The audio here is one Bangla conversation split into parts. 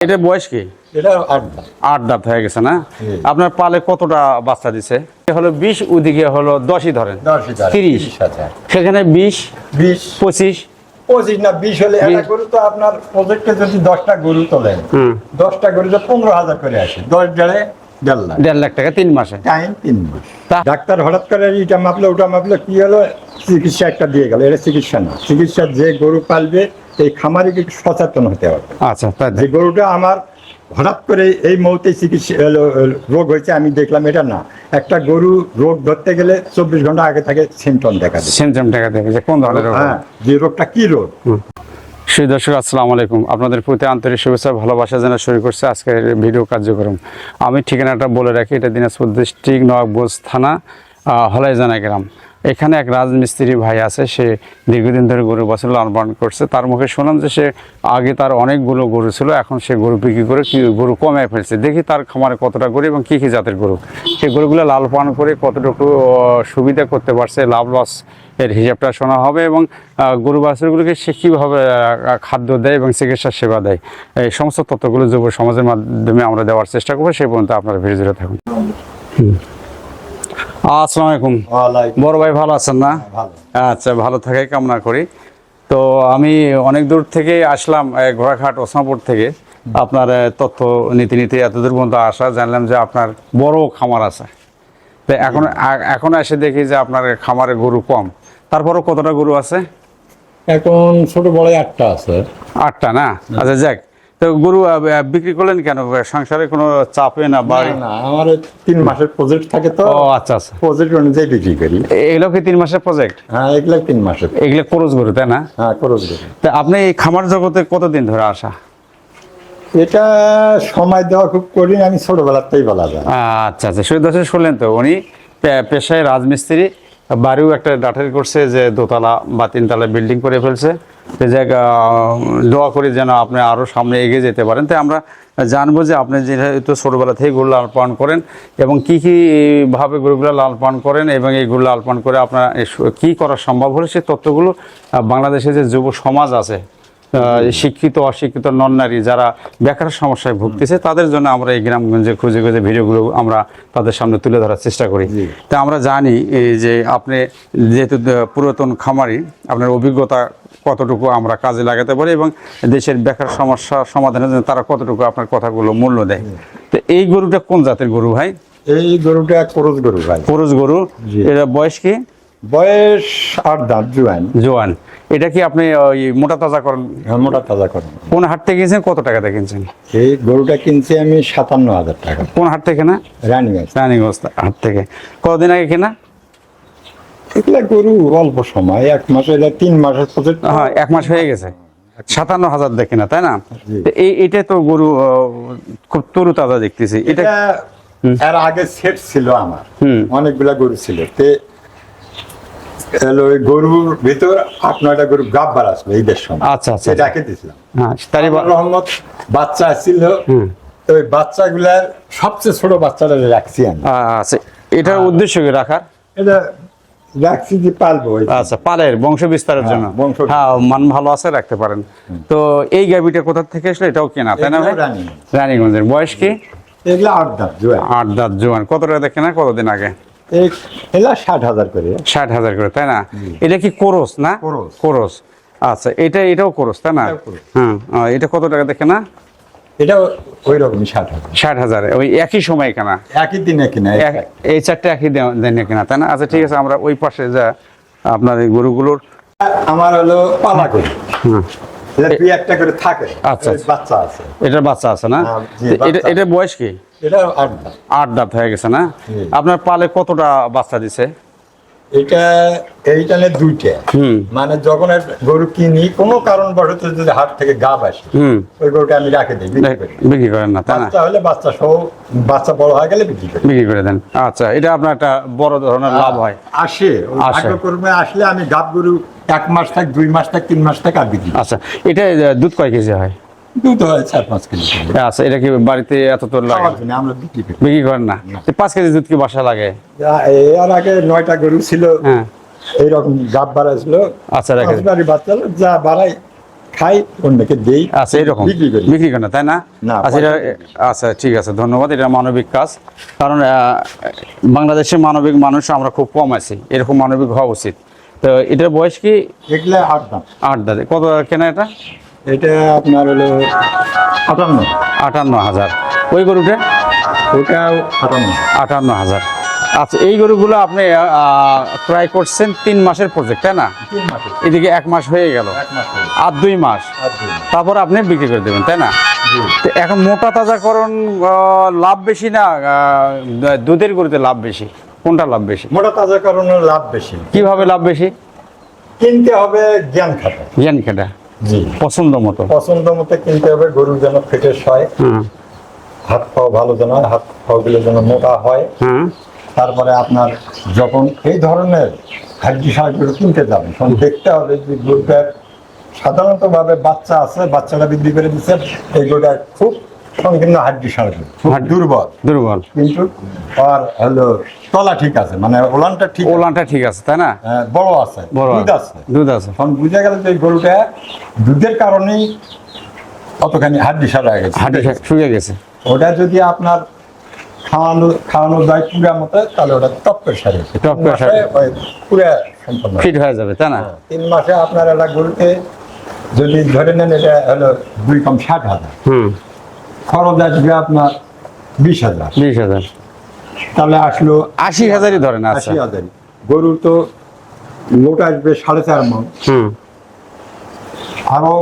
এটা বয়স কি? এটা আট দাঁত। হয়ে গেছে না? আপনার পালে কতটা বাচ্চা দিছে? হলো বিশ ওদিকে হলো দশই ধরেন। তিরিশ। সেখানে বিশ বিশ। পঁচিশ। পঁচিশ না বিশ হলে একটা গরু তো আপনার প্রজেক্টে যদি দশটা গরু তোলেন হুম। দশটা গরু তো পনেরো হাজার করে আসে দশ দেড়ে দেড় লাখ। দেড় লাখ টাকা তিন মাসে। টাইম তিন মাস। ডাক্তার হঠাৎ করে এটা মাপলো ওটা মাপলো কি হলো? চিকিৎসা একটা দিয়ে গেল এটা চিকিৎসা না। চিকিৎসা যে গরু পালবে এই খামারে একটু সচেতন হতে হবে। আচ্ছা যে গরুটা আমার হঠাৎ করে এই মুহূর্তে চিকিৎসা রোগ হয়েছে আমি দেখলাম এটা না। একটা গরু রোগ ধরতে গেলে চব্বিশ ঘণ্টা আগে থাকে সিমটম দেখা দেয় সিমটম টাকা দেবে যে কোন ধরনের রোগ। হ্যাঁ যে রোগটা কি রোগ? সেই দর্শক আসসালামু আলাইকুম। আপনাদের প্রতি আন্তরিক শুভেচ্ছা ভালোবাসা জানা শুরু করছে আজকের ভিডিও কার্যক্রম। আমি ঠিকানাটা বলে রাখি এটা দিনাজপুর ডিস্ট্রিক্ট নবাবগঞ্জ থানা হলাইজানা গ্রাম। এখানে এক রাজমিস্ত্রি ভাই আছে, সে দীর্ঘদিন ধরে গরু বছর লালন পালন করছে। তার মুখে শুনলাম যে সে আগে তার অনেকগুলো গরু ছিল, এখন সে গরু বিক্রি করে কি গরু কমায় ফেলছে। দেখি তার খামারে কতটা গরু এবং কী কী জাতের গরু। সেই গরুগুলো লাল পালন করে কতটুকু সুবিধা করতে পারছে, লাভ লস এর হিসাবটা শোনা হবে এবং গরু বাছুরগুলোকে সে কীভাবে খাদ্য দেয় এবং চিকিৎসা সেবা দেয়। এই সমস্ত তথ্যগুলো যুব সমাজের মাধ্যমে আমরা দেওয়ার চেষ্টা করব। সেই পর্যন্ত আপনারা ভিড় জুড়ে থাকুন। হুম। আসসালামু আলাইকুম। ওয়ালাইকুম বড় ভাই ভালো আছেন না? আচ্ছা ভালো থাকাই কামনা করি। তো আমি অনেক দূর থেকে আসলাম ঘোড়াঘাট ওসমাপুর থেকে। আপনার তথ্য নীতি নীতি এত দূর পর্যন্ত আসা জানলাম যে আপনার বড় খামার আছে। তো এখন এখন এসে দেখি যে আপনার খামারে গরু কম। তারপরও কতটা গরু আছে? এখন ছোট বড় আটটা আছে। আটটা না? আচ্ছা যাক। তো গরু বিক্রি করলেন কেন? সংসারে কোনো চাপে না বাড়ি? না আমার তিন মাসের প্রজেক্ট থাকে তো। ও আচ্ছা আচ্ছা। প্রজেক্ট অনুযায়ী বিক্রি করি। এগুলো কি তিন মাসের প্রজেক্ট হ্যাঁ এগুলো তিন মাসের। এগুলো খরচ গরু তাই না? হ্যাঁ খরচ করি তা আপনি এই খামার জগতে কতদিন ধরে আসা? এটা সময় দেওয়া খুব করি আমি ছোটবেলাতেই বলা যায়। আচ্ছা আচ্ছা সুরেশ দাসের শুনলেন তো উনি পেশায় রাজমিস্ত্রি বাড়িও একটা ডাঠের করছে যে দোতলা বা তিনতলা বিল্ডিং করে ফেলছে। সে জায়গা, দোয়া করি যেন আপনি আরও সামনে এগিয়ে যেতে পারেন। তাই আমরা জানব যে আপনি যেহেতু ছোটোবেলা থেকে গরু লাল পালন করেন এবং কী কীভাবে গরুগুলো লাল পালন করেন এবং এই গরু লাল পালন করে আপনার কি করা সম্ভব হলে সেই তথ্যগুলো বাংলাদেশে যে যুব সমাজ আছে শিক্ষিত অশিক্ষিত নন নারী যারা বেকার সমস্যায় ভুগতেছে তাদের জন্য আমরা এই গ্রামগঞ্জে খুঁজে খুঁজে ভিডিওগুলো আমরা তাদের সামনে তুলে ধরার চেষ্টা করি। তা আমরা জানি এই যে আপনি যেহেতু পুরাতন খামারি আপনার অভিজ্ঞতা কতটুকু আমরা কাজে লাগাতে পারি এবং দেশের বেকার সমস্যা সমাধানের জন্য তারা কতটুকু আপনার কথাগুলো মূল্য দেয়। তো এই গরুটা কোন জাতের গরু ভাই? এই গরুটা করজ গরু ভাই। পুরুষ গরু। এটা বয়স কি? বয়স আট দাঁত জুয়ান। জোয়ান। এটা কি আপনি ওই মোটা তাজা করেন? মোটা তাজা করেন। কোন হাট থেকে কিনছেন? কত টাকাতে কিনছেন? এই গরুটা কিনছি আমি সাতান্ন হাজার টাকা। কোন হাট থেকে না রানিং আছে রানিগঞ্জ হাট থেকে। কতদিন আগে কেনা? এগুলা গরু অল্প সময় এক মাস এটা তিন মাসের প্রজেক্ট হ্যাঁ এক মাস হয়ে গেছে। সাতান্ন হাজার দেখে না তাই না? এই এটা তো গরু খুব তরু তাজা দেখতেছি। এটা এর আগে সেট ছিল আমার। অনেকগুলা গরু ছিল। তে ওই গরুর ভিতর আট নয়টা গরু গাব্বার আসলো ঈদের সময়। আচ্ছা, আচ্ছা। দিছিলাম হ্যাঁ রহমত বাচ্চা ওই বাচ্চাগুলার সবচেয়ে ছোট বাচ্চাটা রাখছি আমি। আচ্ছা এটার উদ্দেশ্য কি রাখার? এটা রাখছি যে পালবো আচ্ছা পালের বংশ বিস্তারের হ্যাঁ, জন্য। হ্যাঁ মান ভালো আছে রাখতে পারেন। তো এই গাবিটা কোথা থেকে আসলে এটাও কেনা তাই না ভাই? রানীগঞ্জের। বয়স কি? এগুলা আট দাঁত জোয়ার। আট দাঁত জোয়ান কত টাকা দেখে না? কতদিন আগে? এই এলা ষাট হাজার করে। ষাট হাজার করে তাই না? এটা কি কোরস না? কোরস। আচ্ছা এটা এটাও কোরস তাই না? হ্যাঁ এটা কত টাকা দেখে না? এটা ওই রকমই ষাট হাজার। ষাট হাজার ওই একই সময় কেনা? একই দিনে কিনা এই চারটে একই দিনে কেনা তাই না? আচ্ছা ঠিক আছে আমরা ওই পাশে যা আপনার এই গরুগুলোর আমার হলো পালা করি হুম, এটা একটা করে থাকে। আচ্ছা। বাচ্চা আছে। এটার বাচ্চা আছে না? হ্যাঁ, এটা এটা বয়স কি? এটা আট দাঁত। হয়ে গেছে না? আপনার পালে কতটা বাচ্চা দিছে? এটা দুইটা। মানে যখন গরু কিনি কোনো কারণ যদি হাট থেকে গাব আসে হুম। ওই গরুটা আমি রাখে দিই বিক্রি করেন না বাচ্চা হলে বাচ্চা সহ বাচ্চা বড় হয়ে গেলে বিক্রি করি। বিক্রি করে দেন। আচ্ছা এটা আপনার একটা বড় ধরনের লাভ হয়। আসে। আসে। কর্মে আসলে আমি গাব গরু এক মাস থাক দুই মাস থাক তিন মাস থাক আর বিক্রি আচ্ছা এটা দুধ কয় কেজি হয়? দুধ হয় চার পাঁচ কেজি করে। আচ্ছা এটা কি বাড়িতে এত তোর লাগে? আমরা বিক্রি করেন না? পাঁচ কেজি দুধ কি বাসা লাগে? এর আগে নয়টা গরু ছিল হ্যাঁ। এইরকম গাব বাড়াইছিল আচ্ছা রেখে বাচ্চা যা বাড়াই খাই অন্যকে দেই আচ্ছা এরকম বিক্রি করি। বিক্রি তাই না? না, আচ্ছা এটা আচ্ছা ঠিক আছে ধন্যবাদ এটা মানবিক কাজ। কারণ বাংলাদেশে মানবিক মানুষ আমরা খুব কম আছি এরকম মানবিক হওয়া উচিত। তো এটার বয়স কি? এগুলা আট দাম আট দাঁড়ে কত কেনা এটা? এটা আপনার হলো আটান্ন। আটান্ন হাজার। ওই গরুটা? ওটাও আটান্ন। আটান্ন হাজার। আচ্ছা এই গরুগুলো আপনি ট্রাই করছেন তিন মাসের প্রজেক্ট তাই না? এদিকে এক মাস হয়ে গেল। আর দুই মাস। তারপর আপনি বিক্রি করে দেবেন তাই না? তো এখন মোটা তাজাকরণ লাভ বেশি না? দুধের গরুতে লাভ বেশি? কোনটা লাভ বেশি? মোটা তাজা কারণের লাভ বেশি। কীভাবে লাভ বেশি? কিনতে হবে জ্ঞান খাতা। জ্ঞান খেটা পছন্দ মতো। পছন্দ মতো কিনতে হবে গরু যেন ফিটেস হয়। হাত পাও ভালো যেন হয়, হাত পাগুলো যেন মোটা হয়। তারপরে আপনার যখন এই ধরনের হাড্ডি সারগুলো কিনতে যাবেন তখন দেখতে হবে যে গরুটার সাধারণত ভাবে বাচ্চা আছে বাচ্চাটা বৃদ্ধি করে দিচ্ছে। এই গরুটা খুব সংকীর্ণ হাড্ডি দুর্বল। দুর্বল। কিন্তু আর হলো তলা ঠিক আছে মানে ওলানটা ঠিক ওলানটা ঠিক আছে তাই না? হ্যাঁ, বড় আছে দুধ আছে। দুধ আছে। তখন বুঝে গেল যে এই গরুটা দুধের কারণেই অতখানি হাড্ডি সারা গেছে। শুয়ে গেছে। ওটা যদি আপনার খাওয়ানো খাওয়ানো যায় পুরা মতো তাহলে ওটা টপের সারে। পুরা ফিট হয়ে যাবে তাই না? তিন মাসে আপনার একটা গরুতে যদি ধরে নেন এটা হলো দুই কম ষাট হাজার। হুম। খরচ আসবে আপনার বিশ হাজার। বিশ হাজার। তাহলে আসলো আশি হাজারই ধরেন আচ্ছা। আশি হাজার গরুর তো লোট আসবে সাড়ে চার মন। হুম। আরও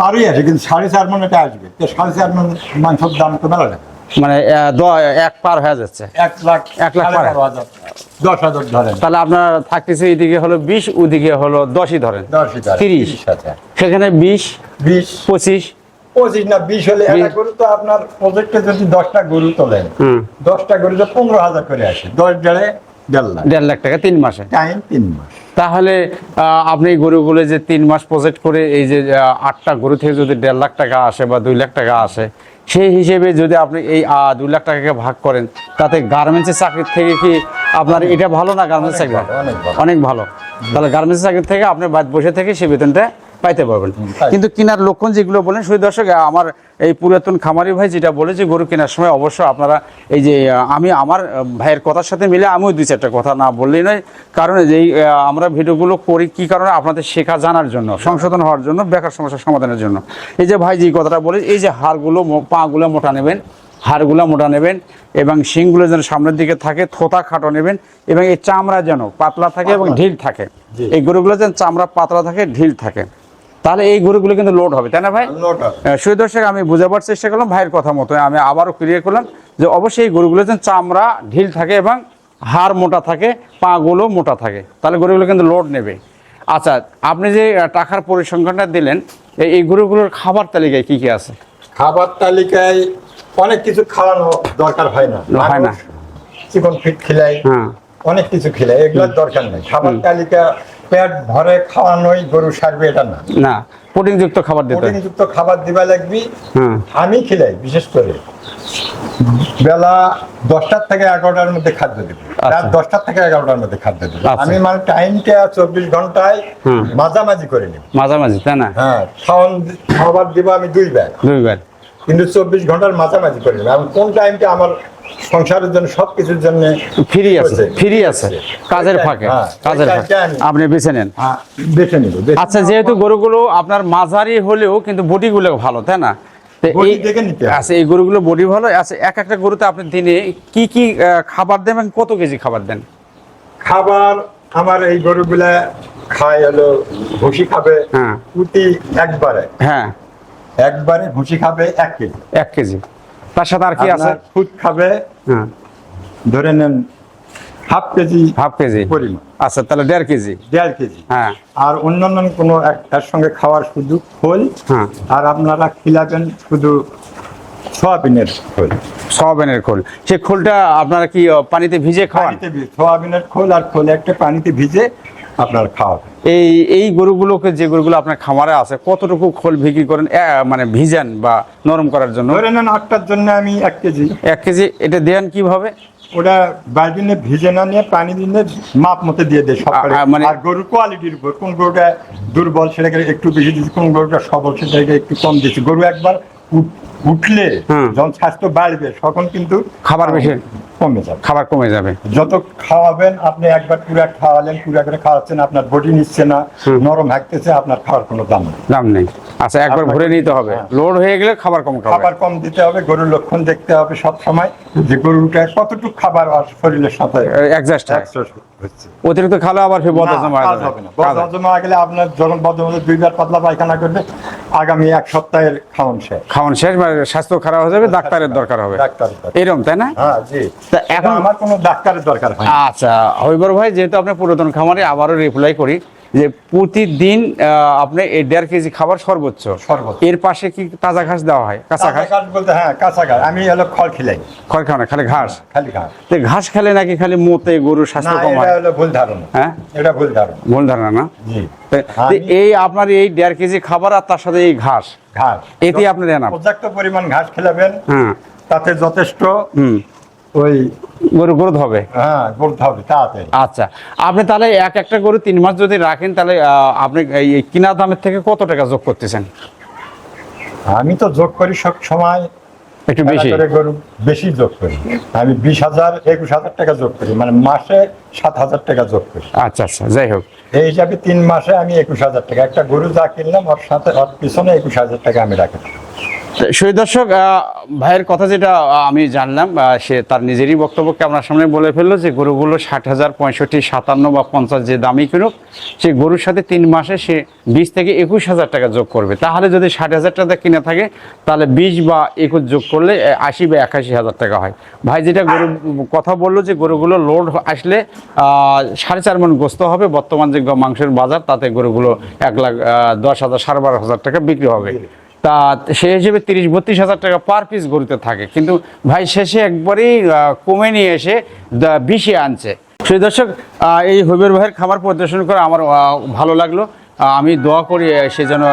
পারই আছে কিন্তু সাড়ে চার মন এটা আসবে। তো সাড়ে চার মন মাংসের দাম তো মেলা মানে এক পার হয়ে যাচ্ছে। এক লাখ এক লাখ পারে। দশ হাজার ধরেন। তাহলে আপনার থাকতেছে এদিকে হলো বিশ ওদিকে হলো দশই ধরেন। তিরিশ। সেখানে বিশ বিশ পঁচিশ পঁচিশ না বিশ হলে একটা গরু তো আপনার প্রজেক্টে যদি দশটা গরু তোলেন দশটা গরু তো পনেরো হাজার করে আসে দশ দেড়ে দেড় লাখ। টাকা তিন মাসে? টাইম তিন মাস। তাহলে আপনি গরুগুলো যে তিন মাস প্রজেক্ট করে এই যে আটটা গরু থেকে যদি দেড় লাখ টাকা আসে বা দুই লাখ টাকা আসে সেই হিসেবে যদি আপনি এই দুই লাখ টাকাকে ভাগ করেন তাতে গার্মেন্টসের চাকরির থেকে কি আপনার এটা ভালো না গার্মেন্টস চাকরি? অনেক ভালো। তাহলে গার্মেন্টস চাকরি থেকে আপনি বাদ বসে থেকে সেই বেতনটা পাইতে পারবেন। কিন্তু কেনার লক্ষণ যেগুলো বলেন শুধু দর্শক আমার এই পুরাতন খামারি ভাই যেটা বলে যে গরু কেনার সময় অবশ্য আপনারা এই যে আমি আমার ভাইয়ের কথার সাথে মিলে আমিও দুই চারটা কথা না বললেই নয়। কারণ এই, আমরা ভিডিওগুলো করি কি কারণে? আপনাদের শেখা জানার জন্য সংশোধন হওয়ার জন্য বেকার সমস্যার সমাধানের জন্য। এই যে ভাই যে কথাটা বলে এই যে হাড়গুলো পাগুলো মোটা নেবেন হাড়গুলো মোটা নেবেন এবং শিংগুলো যেন সামনের দিকে থাকে থোতা খাটো নেবেন এবং এই চামড়া যেন পাতলা থাকে এবং ঢিল থাকে। এই গরুগুলো যেন চামড়া পাতলা থাকে ঢিল থাকে। তাহলে এই গরুগুলো কিন্তু লোড হবে তাই না ভাই? সুই দর্শক আমি বোঝাবার চেষ্টা করলাম ভাইয়ের কথা মতো আমি আবারও ক্লিয়ার করলাম যে অবশ্যই এই গরুগুলো যেন চামড়া ঢিল থাকে এবং হাড় মোটা থাকে পাগুলো মোটা থাকে। তাহলে গরুগুলো কিন্তু লোড নেবে। আচ্ছা আপনি যে টাকার পরিসংখ্যানটা দিলেন এই- এই গরুগুলোর খাবার তালিকায় কি কি আছে? খাবার তালিকায় অনেক কিছু খাওয়ানো দরকার হয় না। হয় না। চিকন ফিট খিলাই হ্যাঁ। অনেক কিছু খিলাই এগুলোর দরকার নেই। খাবার তালিকা পেট ভরে খাওয়ানোই গরু সারবে এটা না। না প্রোটিনযুক্ত খাবার দিতে। প্রোটিনযুক্ত খাবার দিবা লাগবি। আমি খিলাই বিশেষ করে। বেলা দশটার থেকে এগারোটার মধ্যে খাদ্য দেবো। রাত আচ্ছা। দশটার থেকে এগারোটার মধ্যে খাদ্য দেবো। আচ্ছা। আমি মানে টাইমটা চব্বিশ ঘন্টায় মাঝামাঝি করে নেব। মাঝামাঝি তাই না? হ্যাঁ খাওয়ান খাবার দিব আমি দুই ব্যাগ। দুইবার কিন্তু চব্বিশ ঘণ্টার মাঝামাঝি করে নেব। আমি কোন টাইমটা আমার সংসারের জন্য সব কিছুর জন্য ফ্রি আছে। ফ্রি আছে। কাজের ফাঁকে হ্যাঁ, কাজের ফাঁকে। আপনি বেছে নেন। হ্যাঁ, বেছে নিব আচ্ছা যেহেতু গরুগুলো আপনার মাঝারি হলেও কিন্তু বডিগুলো ভালো তাই না। আচ্ছা এই গরুগুলো বডি ভালো? আচ্ছা এক একটা গরুতে আপনি দিনে কি কি খাবার দেন এবং কত কেজি খাবার দেন? খাবার আমার এই গরুগুলা খায় হলো ভুসি খাবে হ্যাঁ। প্রতি একবারে। হ্যাঁ। একবারে ভুসি খাবে এক কেজি। এক কেজি। তার সাথে আর কি আছে? খুদ খাবে। হ্যাঁ। ধরে নেন হাফ কেজি হাফ কেজি। পরিমাণ। আচ্ছা তাহলে দেড় কেজি। দেড় কেজি। হ্যাঁ। আর অন্যান্য কোনো এর সঙ্গে খাওয়ার শুধু খোল হ্যাঁ। আর আপনারা খিলাবেন শুধু সয়াবিনের খোল। সয়াবিনের খোল। সেই খোলটা আপনারা কি পানিতে ভিজে খাওয়ান? ভি- সয়াবিনের খোল আর খোল একটা পানিতে ভিজে আপনার খাওয়াবেন। এই এই গরুগুলোকে যে গরুগুলো আপনার খামারে আছে কতটুকু খোল বিক্রি করেন মানে ভিজান বা নরম করার জন্য? ধরে নেন আটটার জন্য আমি এক কেজি। এক কেজি এটা দেন কীভাবে? ওটা বাইরে ভিজে না নিয়ে পানি দিনে মাপ মতো দিয়ে দেয় আ- মানে- আর গরুর কোয়ালিটির উপর কোন গরুটা দুর্বল সেটাকে একটু বেশি দিচ্ছি কোন গরুটা সবল সেটাকে একটু কম দিচ্ছি গরু একবার উঠ- উঠলে যখন স্বাস্থ্য বাড়বে তখন কিন্তু খাবার বেশি। কমে যাবে। খাবার কমে যাবে। যত খাওয়াবেন আপনি একবার পুরা খাওয়ালেন পুরা করে খাওয়াচ্ছেন আপনার বডি নিচ্ছে না নরম হাঁকতেছে আপনার খাওয়ার কোনো দাম নেই। দাম নেই। আচ্ছা একবার ভরে নিতে হবে। হ্যাঁ। লোড হয়ে গেলে খাবার কম খাবার কম দিতে হবে গরুর লক্ষণ দেখতে হবে সব সময় যে গরুটা কতটুকু খাবার আর শরীরের সাথে অ্যাডজাস্ট হচ্ছে। অতিরিক্ত খালে আবার ফের বদ না, হজম হয়ে যাবে হয়ে। গেলে আপনার যখন বদ হজম হলে দুইবার পাতলা পায়খানা করবে আগামী এক সপ্তাহের খাওয়ান শেষ। খাওয়ান শেষ স্বাস্থ্য খারাপ হয়ে যাবে ডাক্তারের দরকার হবে। দরকার। এরকম তাই না? হ্যাঁ জি। এখন এখন- আমার কোনো ডাক্তারের দরকার হয় আচ্ছা হইবর ভাই যেহেতু আপনি পুরাতন খামারে আবারও রিপ্লাই করি যে প্রতিদিন আপনি এই দেড় কেজি খাবার সর্বোচ্চ। এর পাশে কি তাজা ঘাস দেওয়া হয়? কাঁচা ঘাস? বলতে হ্যাঁ কাঁচা ঘাস। আমি হলো খড় খিলাই। খড় খাওয়া না খালি ঘাস? খালি ঘাস। তো ঘাস খেলে নাকি খালি মোতে গরুর না স্বাস্থ্য কম হয় হলো ভুল ধারণা। হ্যাঁ? এটা ভুল ধারণা। ভুল ধারণা না? জি। এই আপনার এই দেড় কেজি খাবার আর তার সাথে এই ঘাস? ঘাস। এতে আপনার পর্যাপ্ত পরিমাণ ঘাস খেলাবেন। হ্যাঁ। তাতে যথেষ্ট হুম। ওই গরু গ্রোথ হবে? হ্যাঁ করতে হবে তাড়াতাড়ি। আচ্ছা আপনি তাহলে এক একটা গরু তিন মাস যদি রাখেন তাহলে আপনি এই কিনা দামের থেকে কত টাকা যোগ করতেছেন? আমি তো যোগ করি সব সময়। একটু বেশি? করে গরু বেশি যোগ করি। আমি বিশ হাজার একুশ হাজার টাকা যোগ করি মানে মাসে সাত হাজার টাকা যোগ করি। আচ্ছা আচ্ছা যাই হোক। এই হিসাবে তিন মাসে আমি একুশ হাজার টাকা একটা গরু যা কিনলাম ওর সাথে ওর পিছনে একুশ হাজার টাকা আমি রাখি। সেই দর্শক ভাইয়ের কথা যেটা আমি জানলাম সে তার নিজেরই বক্তব্যকে আপনার সামনে বলে ফেলল যে গরুগুলো ষাট হাজার পঁয়ষট্টি, সাতান্ন বা পঞ্চাশ যে দামি কিনুক, সে গরুর সাথে তিন মাসে সে বিশ থেকে একুশ হাজার টাকা যোগ করবে। তাহলে যদি ষাট হাজার টাকা কিনে থাকে, তাহলে বিশ বা একুশ যোগ করলে আশি বা একাশি হাজার টাকা হয়। ভাই যেটা গরু কথা বলল যে গরুগুলো লোড আসলে সাড়ে চার মন গোস্ত হবে, বর্তমান যে মাংসের বাজার, তাতে গরুগুলো এক লাখ দশ হাজার, সাড়ে বারো হাজার টাকা বিক্রি হবে। তা সে হিসেবে তিরিশ, বত্রিশ হাজার টাকা পার পিস গরুতে থাকে। কিন্তু ভাই, শেষে একবারেই কমে নিয়ে এসে বিষে আনছে। সেই দর্শক এই হবির ভাইয়ের খামার পরিদর্শন করে আমার ভালো লাগল। আমি দোয়া করি সে যেন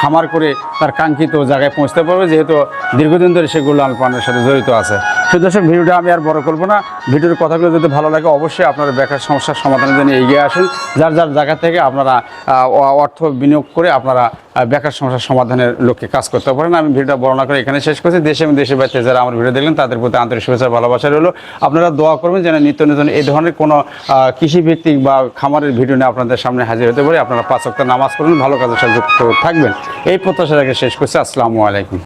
খামার করে তার কাঙ্ক্ষিত জায়গায় পৌঁছতে পারবে। যেহেতু দীর্ঘদিন ধরে সে লাল পানের সাথে জড়িত আছে। সেই দর্শক, ভিডিওটা আমি আর বড় করব না। ভিডিওর কথাগুলো যদি ভালো লাগে, অবশ্যই আপনারা বেকার সমস্যার সমাধানের জন্য এগিয়ে আসুন। যার যার জায়গা থেকে আপনারা অর্থ বিনিয়োগ করে আপনারা বেকার সমস্যার সমাধানের লক্ষ্যে কাজ করতে পারেন। আমি ভিডিওটা বর্ণনা করে এখানে শেষ করছি। দেশে এবং দেশের বাইরে যারা আমার ভিডিও দেখলেন, তাদের প্রতি আন্তরিক শুভেচ্ছা ভালোবাসা রইল। আপনারা দোয়া করবেন যেন নিত্য নতুন এই ধরনের কোনো কৃষিভিত্তিক বা খামারের ভিডিও নিয়ে আপনাদের সামনে হাজির হতে পারে। আপনারা পাঁচ নামাজ পড়ুন, ভালো কাজের সাথে যুক্ত থাকবেন। এই প্রত্যাশা রেখে শেষ করছি। আসসালামু আলাইকুম।